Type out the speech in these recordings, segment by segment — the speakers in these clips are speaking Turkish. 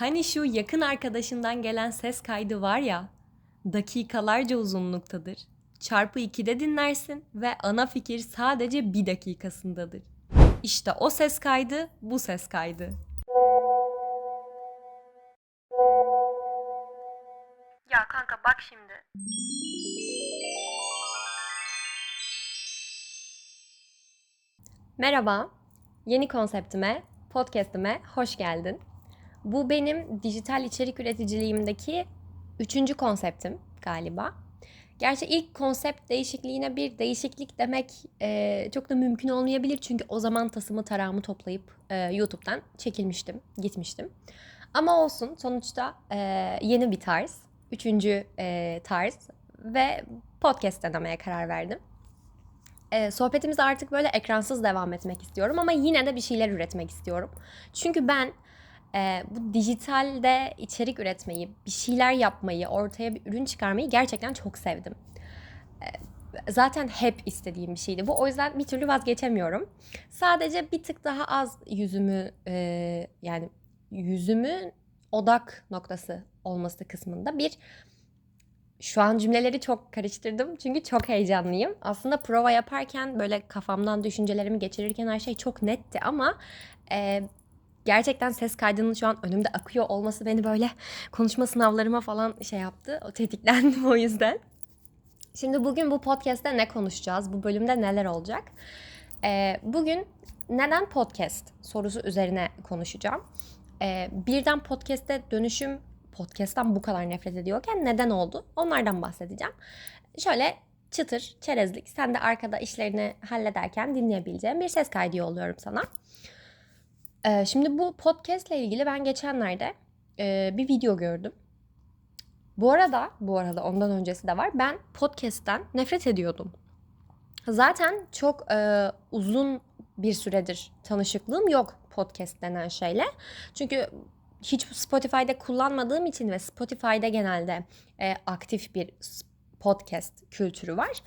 Hani şu yakın arkadaşından gelen ses kaydı var ya, dakikalarca uzunluktadır. Çarpı 2'de dinlersin ve ana fikir sadece bir dakikasındadır. İşte o ses kaydı, bu ses kaydı. Ya kanka bak şimdi. Merhaba, yeni konseptime, podcastime hoş geldin. Bu benim dijital içerik üreticiliğimdeki üçüncü konseptim galiba. Gerçi ilk konsept değişikliğine bir değişiklik demek e, çok da mümkün olmayabilir. Çünkü o zaman tasımı tarağımı toplayıp e, YouTube'dan çekilmiştim, gitmiştim. Ama olsun sonuçta e, yeni bir tarz, üçüncü e, tarz ve podcast denemeye karar verdim. E, sohbetimize artık böyle ekransız devam etmek istiyorum ama yine de bir şeyler üretmek istiyorum. Çünkü ben e, bu dijitalde içerik üretmeyi, bir şeyler yapmayı, ortaya bir ürün çıkarmayı gerçekten çok sevdim. E, zaten hep istediğim bir şeydi bu. O yüzden bir türlü vazgeçemiyorum. Sadece bir tık daha az yüzümü e, yani yüzümün odak noktası olması kısmında bir şu an cümleleri çok karıştırdım çünkü çok heyecanlıyım. Aslında prova yaparken böyle kafamdan düşüncelerimi geçirirken her şey çok netti ama e, gerçekten ses kaydının şu an önümde akıyor olması beni böyle konuşma sınavlarıma falan şey yaptı. O tetiklendim o yüzden. Şimdi bugün bu podcast'te ne konuşacağız? Bu bölümde neler olacak? E, bugün neden podcast sorusu üzerine konuşacağım. E, birden podcast'e dönüşüm podcast'tan bu kadar nefret ediyorken neden oldu? Onlardan bahsedeceğim. Şöyle çıtır, çerezlik, sen de arkada işlerini hallederken dinleyebileceğin bir ses kaydı yolluyorum sana. Ee, şimdi bu podcast ile ilgili ben geçenlerde e, bir video gördüm. Bu arada, bu arada ondan öncesi de var. Ben podcast'ten nefret ediyordum. Zaten çok e, uzun bir süredir tanışıklığım yok podcast denen şeyle. Çünkü hiç Spotify'da kullanmadığım için ve Spotify'da genelde e, aktif bir podcast kültürü var.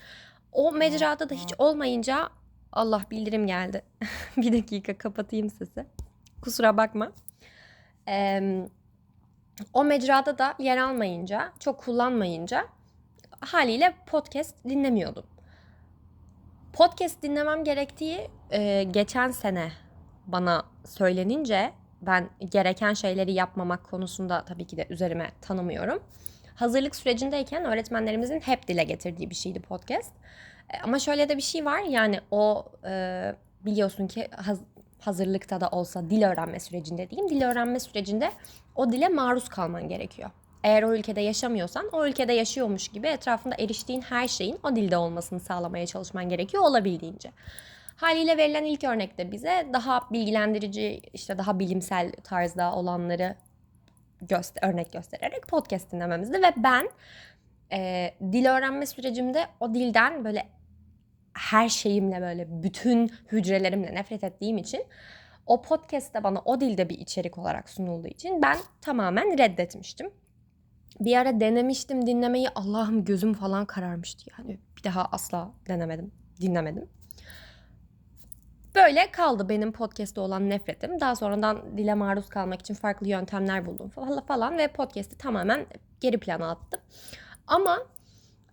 O mecrada da hiç olmayınca Allah bildirim geldi. bir dakika kapatayım sesi. Kusura bakma. Ee, o mecrada da yer almayınca, çok kullanmayınca haliyle podcast dinlemiyordum. Podcast dinlemem gerektiği e, geçen sene bana söylenince ben gereken şeyleri yapmamak konusunda tabii ki de üzerime tanımıyorum. Hazırlık sürecindeyken öğretmenlerimizin hep dile getirdiği bir şeydi podcast. E, ama şöyle de bir şey var yani o e, biliyorsun ki haz, hazırlıkta da olsa dil öğrenme sürecinde diyeyim. Dil öğrenme sürecinde o dile maruz kalman gerekiyor. Eğer o ülkede yaşamıyorsan o ülkede yaşıyormuş gibi etrafında eriştiğin her şeyin o dilde olmasını sağlamaya çalışman gerekiyor olabildiğince. Haliyle verilen ilk örnekte bize daha bilgilendirici, işte daha bilimsel tarzda olanları göster örnek göstererek podcast dinlememizdi ve ben e, dil öğrenme sürecimde o dilden böyle her şeyimle böyle bütün hücrelerimle nefret ettiğim için o podcast'te bana o dilde bir içerik olarak sunulduğu için ben tamamen reddetmiştim. Bir ara denemiştim dinlemeyi. Allah'ım gözüm falan kararmıştı yani. Bir daha asla denemedim, dinlemedim. Böyle kaldı benim podcast'te olan nefretim. Daha sonradan dile maruz kalmak için farklı yöntemler buldum falan ve podcast'i tamamen geri plana attım. Ama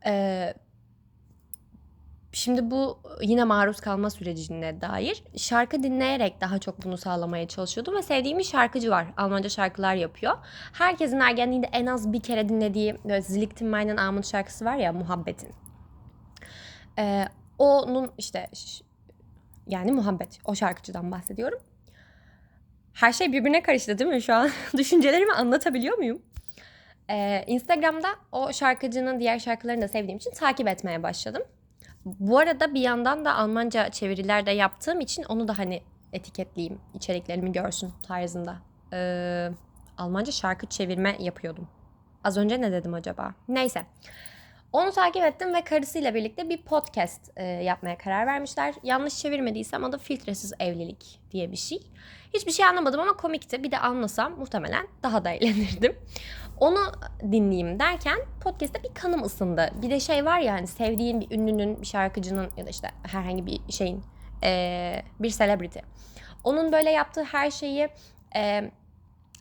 e, şimdi bu yine maruz kalma sürecine dair şarkı dinleyerek daha çok bunu sağlamaya çalışıyordum ve sevdiğim bir şarkıcı var. Almanca şarkılar yapıyor. Herkesin ergenliğinde en az bir kere dinlediği böyle Zlichtenmein'in Amund şarkısı var ya Muhabbetin. Ee, onun işte yani muhabbet. O şarkıcıdan bahsediyorum. Her şey birbirine karıştı değil mi şu an? Düşüncelerimi anlatabiliyor muyum? Ee, Instagram'da o şarkıcının diğer şarkılarını da sevdiğim için takip etmeye başladım. Bu arada bir yandan da Almanca çeviriler de yaptığım için onu da hani etiketleyeyim, içeriklerimi görsün tarzında. Ee, Almanca şarkı çevirme yapıyordum. Az önce ne dedim acaba? Neyse. Onu takip ettim ve karısıyla birlikte bir podcast e, yapmaya karar vermişler. Yanlış çevirmediysem adı Filtresiz Evlilik diye bir şey. Hiçbir şey anlamadım ama komikti. Bir de anlasam muhtemelen daha da eğlenirdim. Onu dinleyeyim derken podcast'te bir kanım ısındı. Bir de şey var ya hani sevdiğin bir ünlünün, bir şarkıcının ya da işte herhangi bir şeyin e, bir celebrity. Onun böyle yaptığı her şeyi e,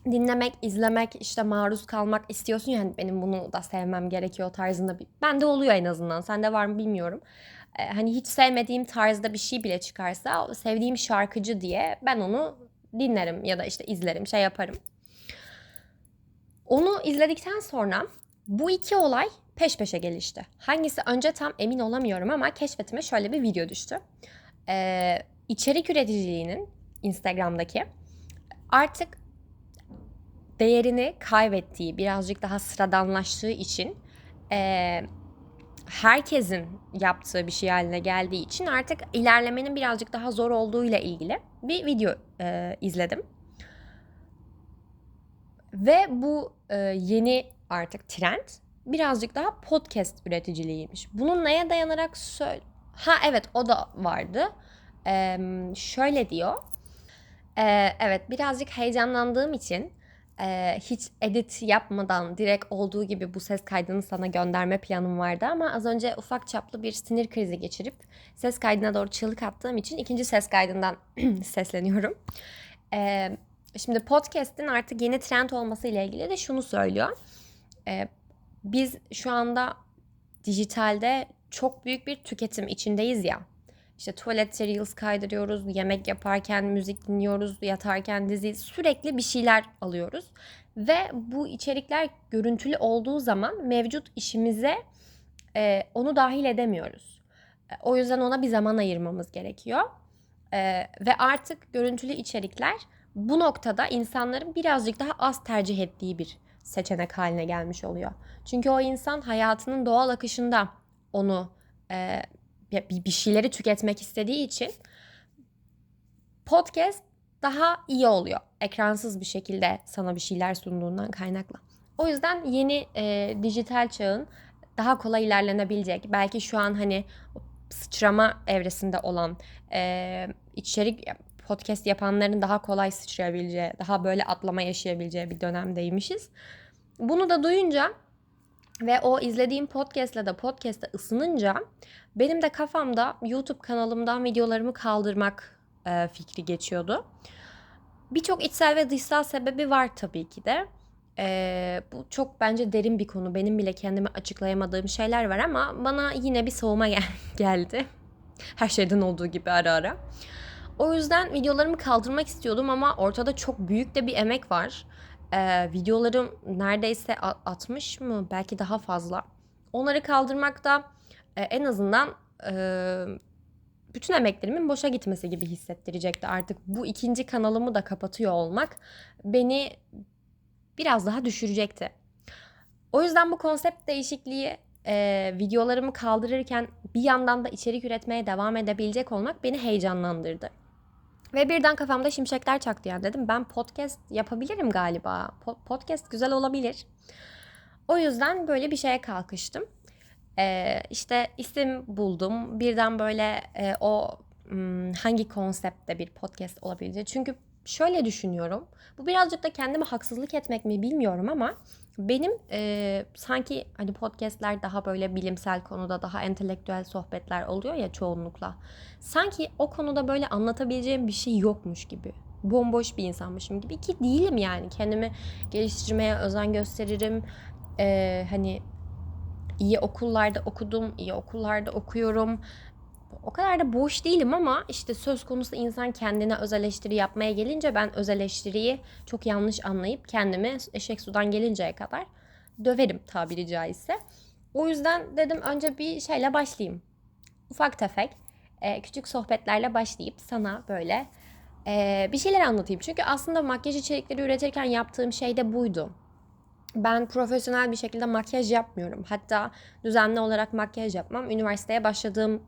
dinlemek, izlemek, işte maruz kalmak istiyorsun yani benim bunu da sevmem gerekiyor tarzında bir. Bende oluyor en azından. Sende var mı bilmiyorum. Ee, hani hiç sevmediğim tarzda bir şey bile çıkarsa sevdiğim şarkıcı diye ben onu dinlerim ya da işte izlerim, şey yaparım. Onu izledikten sonra bu iki olay peş peşe gelişti. Hangisi önce tam emin olamıyorum ama keşfetime şöyle bir video düştü. Ee, içerik üreticiliğinin Instagram'daki artık değerini kaybettiği, birazcık daha sıradanlaştığı için e, herkesin yaptığı bir şey haline geldiği için artık ilerlemenin birazcık daha zor olduğuyla ilgili bir video e, izledim. Ve bu e, yeni artık trend birazcık daha podcast üreticiliğiymiş. Bunun neye dayanarak söyle... Ha evet o da vardı. E, şöyle diyor. E, evet birazcık heyecanlandığım için e, hiç edit yapmadan direkt olduğu gibi bu ses kaydını sana gönderme planım vardı ama az önce ufak çaplı bir sinir krizi geçirip ses kaydına doğru çığlık attığım için ikinci ses kaydından sesleniyorum. E, şimdi podcast'in artık yeni trend olması ile ilgili de şunu söylüyor. E, biz şu anda dijitalde çok büyük bir tüketim içindeyiz ya. İşte tuvalet reels kaydırıyoruz, yemek yaparken müzik dinliyoruz, yatarken dizi sürekli bir şeyler alıyoruz. Ve bu içerikler görüntülü olduğu zaman mevcut işimize e, onu dahil edemiyoruz. E, o yüzden ona bir zaman ayırmamız gerekiyor. E, ve artık görüntülü içerikler bu noktada insanların birazcık daha az tercih ettiği bir seçenek haline gelmiş oluyor. Çünkü o insan hayatının doğal akışında onu e, bir şeyleri tüketmek istediği için podcast daha iyi oluyor. Ekransız bir şekilde sana bir şeyler sunduğundan kaynaklı. O yüzden yeni e, dijital çağın daha kolay ilerlenebilecek. Belki şu an hani sıçrama evresinde olan e, içerik podcast yapanların daha kolay sıçrayabileceği, daha böyle atlama yaşayabileceği bir dönemdeymişiz. Bunu da duyunca ve o izlediğim podcast'le de podcast'te ısınınca benim de kafamda YouTube kanalımdan videolarımı kaldırmak e, fikri geçiyordu. Birçok içsel ve dışsal sebebi var tabii ki de. E, bu çok bence derin bir konu. Benim bile kendime açıklayamadığım şeyler var ama bana yine bir soğuma gel- geldi. Her şeyden olduğu gibi ara ara. O yüzden videolarımı kaldırmak istiyordum ama ortada çok büyük de bir emek var. Ee, videolarım neredeyse 60 mı belki daha fazla. Onları kaldırmakta e, en azından e, bütün emeklerimin boşa gitmesi gibi hissettirecekti. Artık bu ikinci kanalımı da kapatıyor olmak beni biraz daha düşürecekti. O yüzden bu konsept değişikliği e, videolarımı kaldırırken bir yandan da içerik üretmeye devam edebilecek olmak beni heyecanlandırdı. Ve birden kafamda şimşekler çaktı yani dedim ben podcast yapabilirim galiba. podcast güzel olabilir. O yüzden böyle bir şeye kalkıştım. Ee, işte isim buldum. Birden böyle e, o hangi konseptte bir podcast olabileceği. Çünkü şöyle düşünüyorum. Bu birazcık da kendime haksızlık etmek mi bilmiyorum ama benim e, sanki hani podcastler daha böyle bilimsel konuda daha entelektüel sohbetler oluyor ya çoğunlukla. Sanki o konuda böyle anlatabileceğim bir şey yokmuş gibi. Bomboş bir insanmışım gibi ki değilim yani. Kendimi geliştirmeye özen gösteririm. E, hani iyi okullarda okudum, iyi okullarda okuyorum o kadar da boş değilim ama işte söz konusu insan kendine öz eleştiri yapmaya gelince ben öz eleştiriyi çok yanlış anlayıp kendimi eşek sudan gelinceye kadar döverim tabiri caizse. O yüzden dedim önce bir şeyle başlayayım. Ufak tefek e, küçük sohbetlerle başlayıp sana böyle e, bir şeyler anlatayım. Çünkü aslında makyaj içerikleri üretirken yaptığım şey de buydu. Ben profesyonel bir şekilde makyaj yapmıyorum. Hatta düzenli olarak makyaj yapmam. Üniversiteye başladığım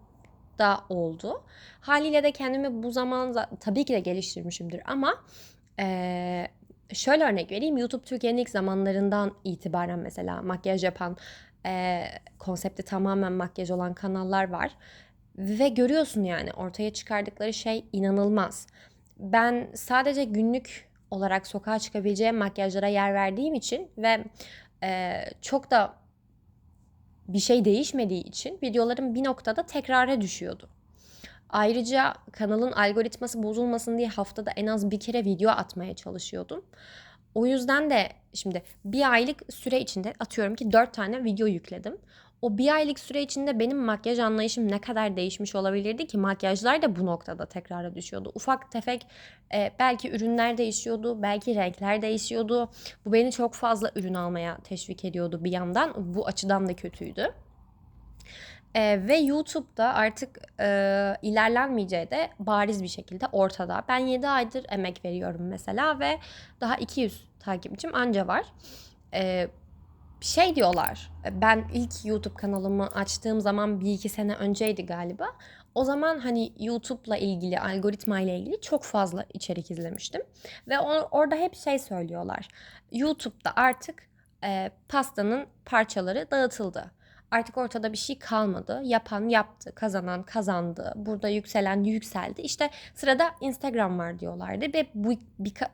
da oldu. Haliyle de kendimi bu zaman tabii ki de geliştirmişimdir ama e, şöyle örnek vereyim. YouTube Türkiye'nin ilk zamanlarından itibaren mesela makyaj yapan e, konsepti tamamen makyaj olan kanallar var. Ve görüyorsun yani ortaya çıkardıkları şey inanılmaz. Ben sadece günlük olarak sokağa çıkabileceğim makyajlara yer verdiğim için ve e, çok da bir şey değişmediği için videolarım bir noktada tekrara düşüyordu. Ayrıca kanalın algoritması bozulmasın diye haftada en az bir kere video atmaya çalışıyordum. O yüzden de şimdi bir aylık süre içinde atıyorum ki dört tane video yükledim. O bir aylık süre içinde benim makyaj anlayışım ne kadar değişmiş olabilirdi ki makyajlar da bu noktada tekrara düşüyordu. Ufak tefek e, belki ürünler değişiyordu, belki renkler değişiyordu. Bu beni çok fazla ürün almaya teşvik ediyordu bir yandan. Bu açıdan da kötüydü. Ee, ve YouTube'da artık e, ilerlenmeyeceği de bariz bir şekilde ortada. Ben 7 aydır emek veriyorum mesela ve daha 200 takipçim anca var. Ee, şey diyorlar, ben ilk YouTube kanalımı açtığım zaman bir iki sene önceydi galiba. O zaman hani YouTube'la ilgili, algoritma ile ilgili çok fazla içerik izlemiştim. Ve or- orada hep şey söylüyorlar. YouTube'da artık e, pastanın parçaları dağıtıldı. Artık ortada bir şey kalmadı. Yapan yaptı, kazanan kazandı. Burada yükselen yükseldi. İşte sırada Instagram var diyorlardı ve bu, birka,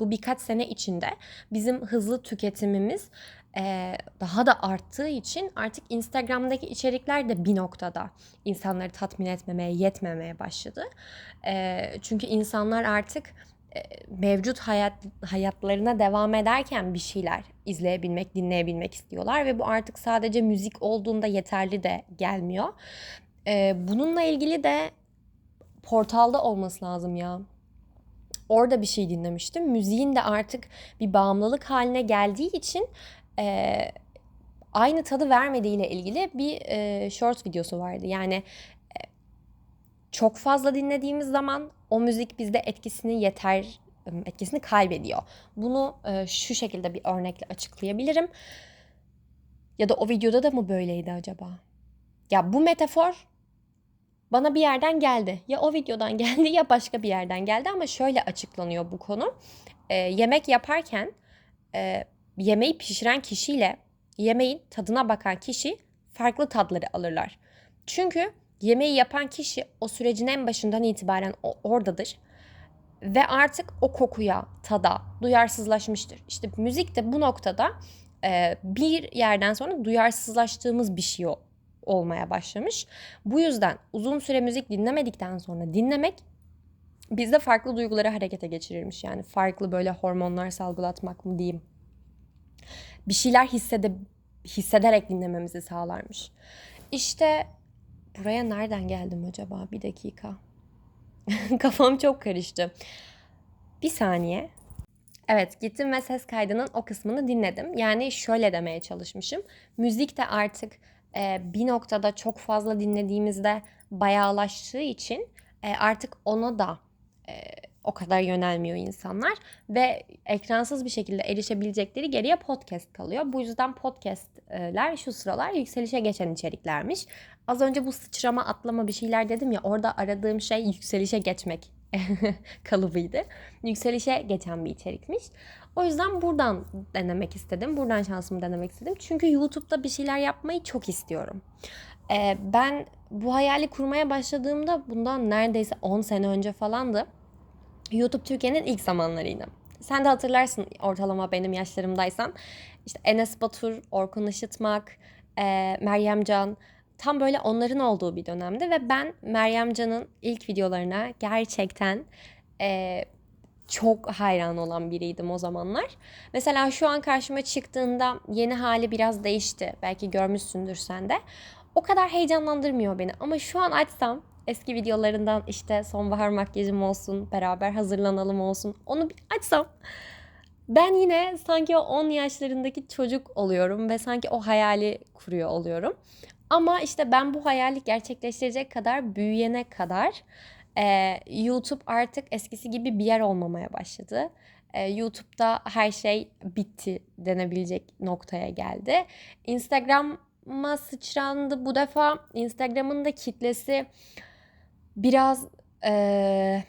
bu birkaç sene içinde bizim hızlı tüketimimiz daha da arttığı için artık Instagram'daki içerikler de bir noktada insanları tatmin etmemeye, yetmemeye başladı. Çünkü insanlar artık mevcut hayat hayatlarına devam ederken bir şeyler izleyebilmek, dinleyebilmek istiyorlar ve bu artık sadece müzik olduğunda yeterli de gelmiyor. bununla ilgili de portalda olması lazım ya. Orada bir şey dinlemiştim. Müziğin de artık bir bağımlılık haline geldiği için e, aynı tadı vermediğiyle ilgili bir e, short videosu vardı. Yani e, çok fazla dinlediğimiz zaman o müzik bizde etkisini yeter etkisini kaybediyor. Bunu e, şu şekilde bir örnekle açıklayabilirim. Ya da o videoda da mı böyleydi acaba? Ya bu metafor bana bir yerden geldi. Ya o videodan geldi ya başka bir yerden geldi ama şöyle açıklanıyor bu konu. E, yemek yaparken e, yemeği pişiren kişiyle yemeğin tadına bakan kişi farklı tadları alırlar. Çünkü yemeği yapan kişi o sürecin en başından itibaren oradadır ve artık o kokuya, tada duyarsızlaşmıştır. İşte müzik de bu noktada e, bir yerden sonra duyarsızlaştığımız bir şey olmaya başlamış. Bu yüzden uzun süre müzik dinlemedikten sonra dinlemek bizde farklı duyguları harekete geçirirmiş. Yani farklı böyle hormonlar salgılatmak mı diyeyim. Bir şeyler hissede, hissederek dinlememizi sağlarmış. İşte buraya nereden geldim acaba? Bir dakika. Kafam çok karıştı. Bir saniye. Evet gittim ve ses kaydının o kısmını dinledim. Yani şöyle demeye çalışmışım. Müzik de artık e, bir noktada çok fazla dinlediğimizde bayağılaştığı için e, artık ona da e, o kadar yönelmiyor insanlar ve ekransız bir şekilde erişebilecekleri geriye podcast kalıyor. Bu yüzden podcastler şu sıralar yükselişe geçen içeriklermiş. Az önce bu sıçrama atlama bir şeyler dedim ya orada aradığım şey yükselişe geçmek kalıbıydı. Yükselişe geçen bir içerikmiş. O yüzden buradan denemek istedim. Buradan şansımı denemek istedim. Çünkü YouTube'da bir şeyler yapmayı çok istiyorum. Ee, ben bu hayali kurmaya başladığımda bundan neredeyse 10 sene önce falandı. YouTube Türkiye'nin ilk zamanlarıydı. Sen de hatırlarsın ortalama benim yaşlarımdaysan. İşte Enes Batur, Orkun Işıtmak, e, Meryem Can tam böyle onların olduğu bir dönemde ve ben Meryem Can'ın ilk videolarına gerçekten e, çok hayran olan biriydim o zamanlar. Mesela şu an karşıma çıktığında yeni hali biraz değişti. Belki görmüşsündür sen de. O kadar heyecanlandırmıyor beni ama şu an açsam eski videolarından işte sonbahar makyajım olsun, beraber hazırlanalım olsun. Onu bir açsam ben yine sanki o 10 yaşlarındaki çocuk oluyorum ve sanki o hayali kuruyor oluyorum. Ama işte ben bu hayali gerçekleştirecek kadar büyüyene kadar e, YouTube artık eskisi gibi bir yer olmamaya başladı. E, YouTube'da her şey bitti denebilecek noktaya geldi. Instagram'a sıçrandı bu defa. Instagram'ın da kitlesi biraz e,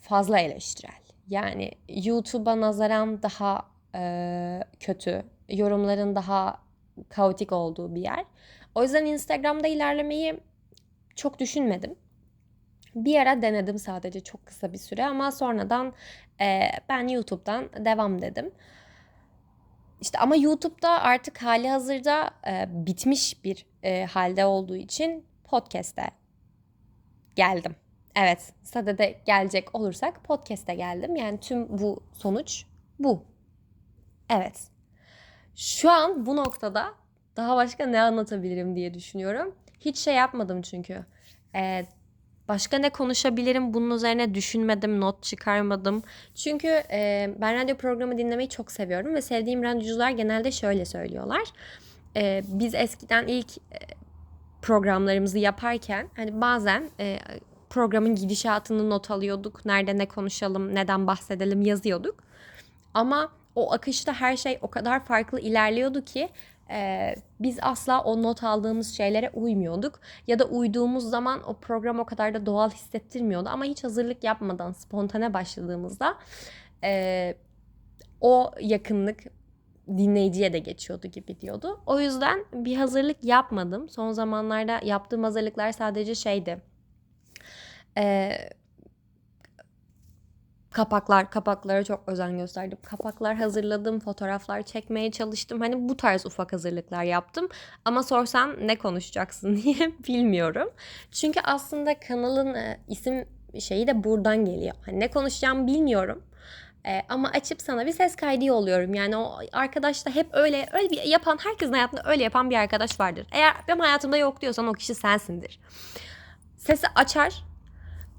fazla eleştirel. Yani YouTube'a nazaran daha e, kötü, yorumların daha kaotik olduğu bir yer. O yüzden Instagram'da ilerlemeyi çok düşünmedim. Bir ara denedim sadece çok kısa bir süre ama sonradan e, ben YouTube'dan devam dedim. İşte ama YouTube'da artık hali hazırda e, bitmiş bir e, halde olduğu için podcast'e geldim. Evet, sadede gelecek olursak podcast'e geldim. Yani tüm bu sonuç bu. Evet. Şu an bu noktada daha başka ne anlatabilirim diye düşünüyorum. Hiç şey yapmadım çünkü. Ee, başka ne konuşabilirim bunun üzerine düşünmedim, not çıkarmadım. Çünkü e, ben radyo programı dinlemeyi çok seviyorum ve sevdiğim radyocular genelde şöyle söylüyorlar. Ee, biz eskiden ilk e, programlarımızı yaparken hani bazen e, programın gidişatını not alıyorduk. Nerede ne konuşalım, neden bahsedelim yazıyorduk. Ama o akışta her şey o kadar farklı ilerliyordu ki e, biz asla o not aldığımız şeylere uymuyorduk. Ya da uyduğumuz zaman o program o kadar da doğal hissettirmiyordu. Ama hiç hazırlık yapmadan spontane başladığımızda e, o yakınlık dinleyiciye de geçiyordu gibi diyordu. O yüzden bir hazırlık yapmadım. Son zamanlarda yaptığım hazırlıklar sadece şeydi. Eee kapaklar, kapaklara çok özen gösterdim. Kapaklar hazırladım, fotoğraflar çekmeye çalıştım. Hani bu tarz ufak hazırlıklar yaptım. Ama sorsan ne konuşacaksın diye bilmiyorum. Çünkü aslında kanalın e, isim şeyi de buradan geliyor. Hani ne konuşacağımı bilmiyorum. E, ama açıp sana bir ses kaydı yolluyorum. Yani o arkadaş da hep öyle öyle bir yapan herkesin hayatında öyle yapan bir arkadaş vardır. Eğer benim hayatımda yok diyorsan o kişi sensindir. Sesi açar,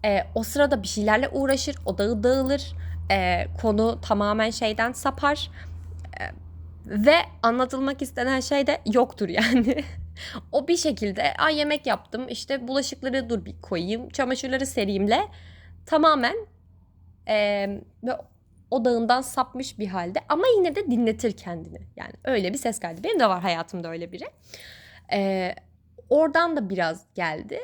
e, o sırada bir şeylerle uğraşır, odağı dağılır, e, konu tamamen şeyden sapar e, ve anlatılmak istenen şey de yoktur yani. o bir şekilde ay yemek yaptım işte bulaşıkları dur bir koyayım çamaşırları sereyimle tamamen e, odağından sapmış bir halde ama yine de dinletir kendini. Yani öyle bir ses kaydı. Benim de var hayatımda öyle biri. E, oradan da biraz geldi.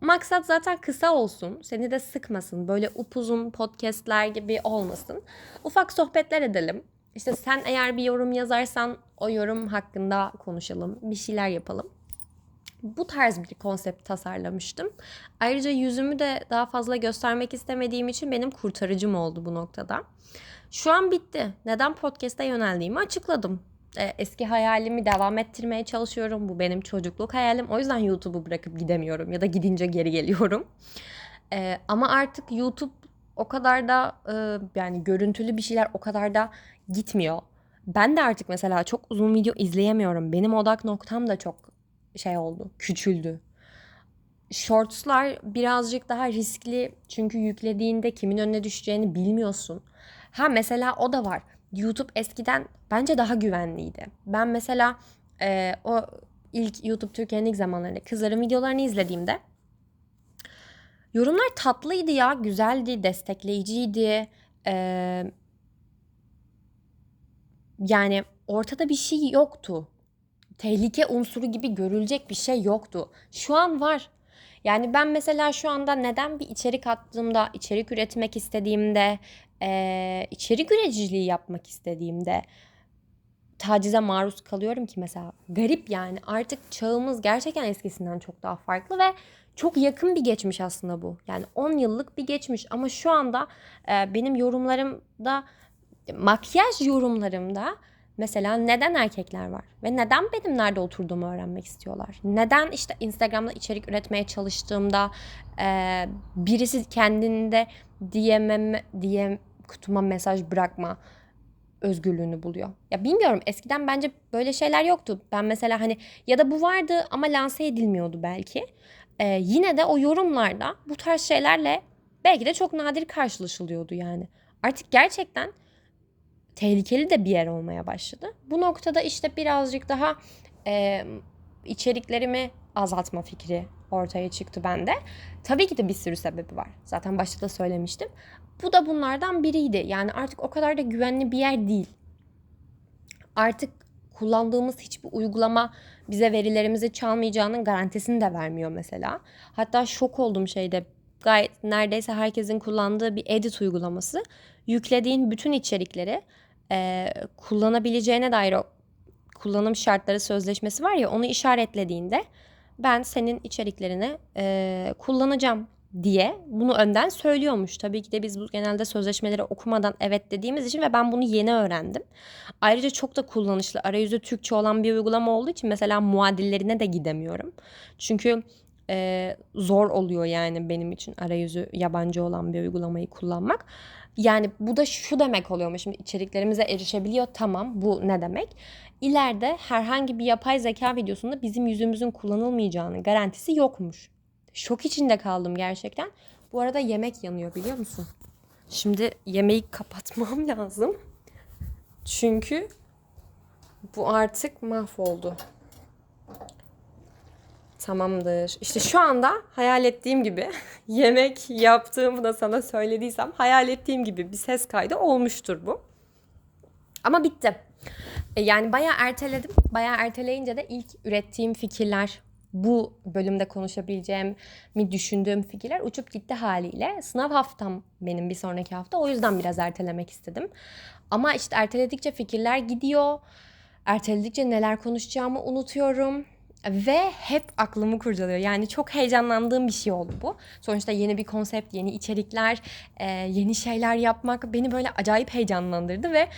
Maksat zaten kısa olsun. Seni de sıkmasın. Böyle upuzun podcastler gibi olmasın. Ufak sohbetler edelim. İşte sen eğer bir yorum yazarsan o yorum hakkında konuşalım. Bir şeyler yapalım. Bu tarz bir konsept tasarlamıştım. Ayrıca yüzümü de daha fazla göstermek istemediğim için benim kurtarıcım oldu bu noktada. Şu an bitti. Neden podcast'a yöneldiğimi açıkladım e, eski hayalimi devam ettirmeye çalışıyorum. Bu benim çocukluk hayalim. O yüzden YouTube'u bırakıp gidemiyorum ya da gidince geri geliyorum. E, ama artık YouTube o kadar da e, yani görüntülü bir şeyler o kadar da gitmiyor. Ben de artık mesela çok uzun video izleyemiyorum. Benim odak noktam da çok şey oldu, küçüldü. Shorts'lar birazcık daha riskli çünkü yüklediğinde kimin önüne düşeceğini bilmiyorsun. Ha mesela o da var. YouTube eskiden bence daha güvenliydi. Ben mesela e, o ilk YouTube Türkiye'nin ilk zamanlarında kızların videolarını izlediğimde yorumlar tatlıydı ya, güzeldi, destekleyiciydi. Ee, yani ortada bir şey yoktu. Tehlike unsuru gibi görülecek bir şey yoktu. Şu an var. Yani ben mesela şu anda neden bir içerik attığımda, içerik üretmek istediğimde, e, içerik üreticiliği yapmak istediğimde tacize maruz kalıyorum ki mesela garip yani artık çağımız gerçekten eskisinden çok daha farklı ve çok yakın bir geçmiş aslında bu. Yani 10 yıllık bir geçmiş ama şu anda e, benim yorumlarımda makyaj yorumlarımda Mesela neden erkekler var? Ve neden benim nerede oturduğumu öğrenmek istiyorlar? Neden işte Instagram'da içerik üretmeye çalıştığımda e, birisi kendinde DM'me, DM kutuma mesaj bırakma özgürlüğünü buluyor. Ya bilmiyorum eskiden bence böyle şeyler yoktu. Ben mesela hani ya da bu vardı ama lanse edilmiyordu belki. E, yine de o yorumlarda bu tarz şeylerle belki de çok nadir karşılaşılıyordu yani. Artık gerçekten tehlikeli de bir yer olmaya başladı. Bu noktada işte birazcık daha e, içeriklerimi azaltma fikri ortaya çıktı bende. Tabii ki de bir sürü sebebi var. Zaten başta da söylemiştim. Bu da bunlardan biriydi. Yani artık o kadar da güvenli bir yer değil. Artık kullandığımız hiçbir uygulama bize verilerimizi çalmayacağının garantisini de vermiyor mesela. Hatta şok oldum şeyde gayet neredeyse herkesin kullandığı bir edit uygulaması. Yüklediğin bütün içerikleri e, kullanabileceğine dair o kullanım şartları sözleşmesi var ya onu işaretlediğinde ben senin içeriklerini e, kullanacağım diye bunu önden söylüyormuş. Tabii ki de biz bu genelde sözleşmeleri okumadan evet dediğimiz için ve ben bunu yeni öğrendim. Ayrıca çok da kullanışlı arayüzü Türkçe olan bir uygulama olduğu için mesela muadillerine de gidemiyorum. Çünkü e, zor oluyor yani benim için arayüzü yabancı olan bir uygulamayı kullanmak. Yani bu da şu demek oluyor mu? Şimdi içeriklerimize erişebiliyor tamam bu ne demek? İleride herhangi bir yapay zeka videosunda bizim yüzümüzün kullanılmayacağının garantisi yokmuş. Şok içinde kaldım gerçekten. Bu arada yemek yanıyor biliyor musun? Şimdi yemeği kapatmam lazım. Çünkü bu artık mahvoldu. Tamamdır. İşte şu anda hayal ettiğim gibi yemek yaptığımı da sana söylediysem hayal ettiğim gibi bir ses kaydı olmuştur bu. Ama bitti. E, Yani bayağı erteledim. Bayağı erteleyince de ilk ürettiğim fikirler bu bölümde konuşabileceğim mi düşündüğüm fikirler uçup gitti haliyle. Sınav haftam benim bir sonraki hafta. O yüzden biraz ertelemek istedim. Ama işte erteledikçe fikirler gidiyor. Erteledikçe neler konuşacağımı unutuyorum. Ve hep aklımı kurcalıyor. Yani çok heyecanlandığım bir şey oldu bu. Sonuçta yeni bir konsept, yeni içerikler, e, yeni şeyler yapmak beni böyle acayip heyecanlandırdı ve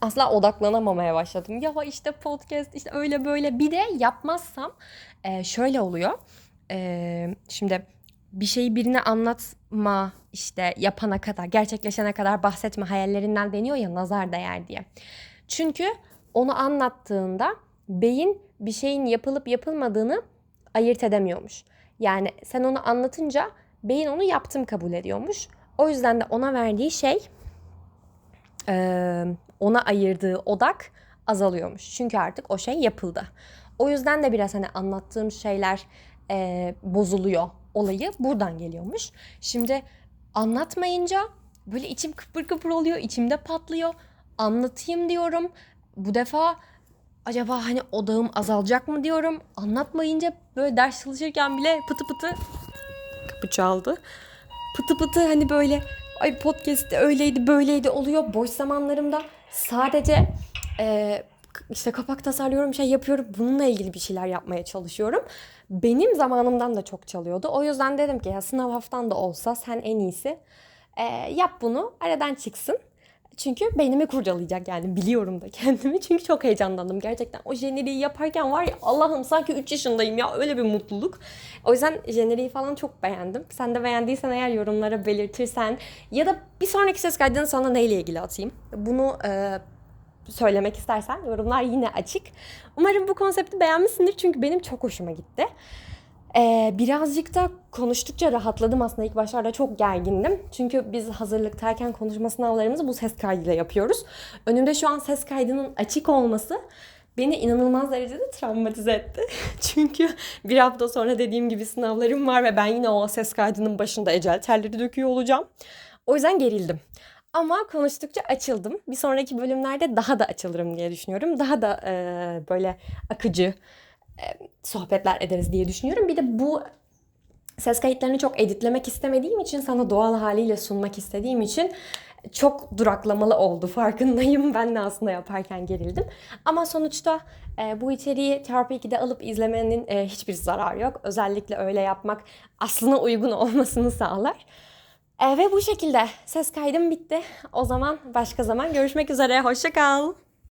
asla odaklanamamaya başladım. Ya işte podcast işte öyle böyle bir de yapmazsam e, şöyle oluyor. E, şimdi bir şeyi birine anlatma işte yapana kadar gerçekleşene kadar bahsetme hayallerinden deniyor ya nazar değer diye. Çünkü onu anlattığında beyin bir şeyin yapılıp yapılmadığını ayırt edemiyormuş. Yani sen onu anlatınca beyin onu yaptım kabul ediyormuş. O yüzden de ona verdiği şey ona ayırdığı odak azalıyormuş. Çünkü artık o şey yapıldı. O yüzden de biraz hani anlattığım şeyler bozuluyor olayı buradan geliyormuş. Şimdi anlatmayınca böyle içim kıpır kıpır oluyor, içimde patlıyor. Anlatayım diyorum. Bu defa acaba hani odağım azalacak mı diyorum. Anlatmayınca böyle ders çalışırken bile pıtı pıtı kapı çaldı. Pıtı pıtı hani böyle ay podcast öyleydi böyleydi oluyor. Boş zamanlarımda sadece e, işte kapak tasarlıyorum şey yapıyorum. Bununla ilgili bir şeyler yapmaya çalışıyorum. Benim zamanımdan da çok çalıyordu. O yüzden dedim ki ya sınav haftan da olsa sen en iyisi e, yap bunu aradan çıksın. Çünkü beynimi kurcalayacak yani biliyorum da kendimi. Çünkü çok heyecanlandım gerçekten. O jeneriği yaparken var ya Allah'ım sanki 3 yaşındayım ya öyle bir mutluluk. O yüzden jeneriği falan çok beğendim. Sen de beğendiysen eğer yorumlara belirtirsen ya da bir sonraki ses kaydını sana neyle ilgili atayım. Bunu e, söylemek istersen yorumlar yine açık. Umarım bu konsepti beğenmişsindir çünkü benim çok hoşuma gitti. Ee, birazcık da konuştukça rahatladım aslında ilk başlarda çok gergindim. Çünkü biz hazırlıktayken konuşma sınavlarımızı bu ses kaydıyla yapıyoruz. Önümde şu an ses kaydının açık olması beni inanılmaz derecede travmatize etti. Çünkü bir hafta sonra dediğim gibi sınavlarım var ve ben yine o ses kaydının başında ecel terleri döküyor olacağım. O yüzden gerildim. Ama konuştukça açıldım. Bir sonraki bölümlerde daha da açılırım diye düşünüyorum. Daha da e, böyle akıcı sohbetler ederiz diye düşünüyorum. Bir de bu ses kayıtlarını çok editlemek istemediğim için sana doğal haliyle sunmak istediğim için çok duraklamalı oldu farkındayım. Ben de aslında yaparken gerildim. Ama sonuçta e, bu içeriği çarpı 2'de alıp izlemenin e, hiçbir zararı yok. Özellikle öyle yapmak aslına uygun olmasını sağlar. E, ve bu şekilde ses kaydım bitti. O zaman başka zaman görüşmek üzere. Hoşça kal.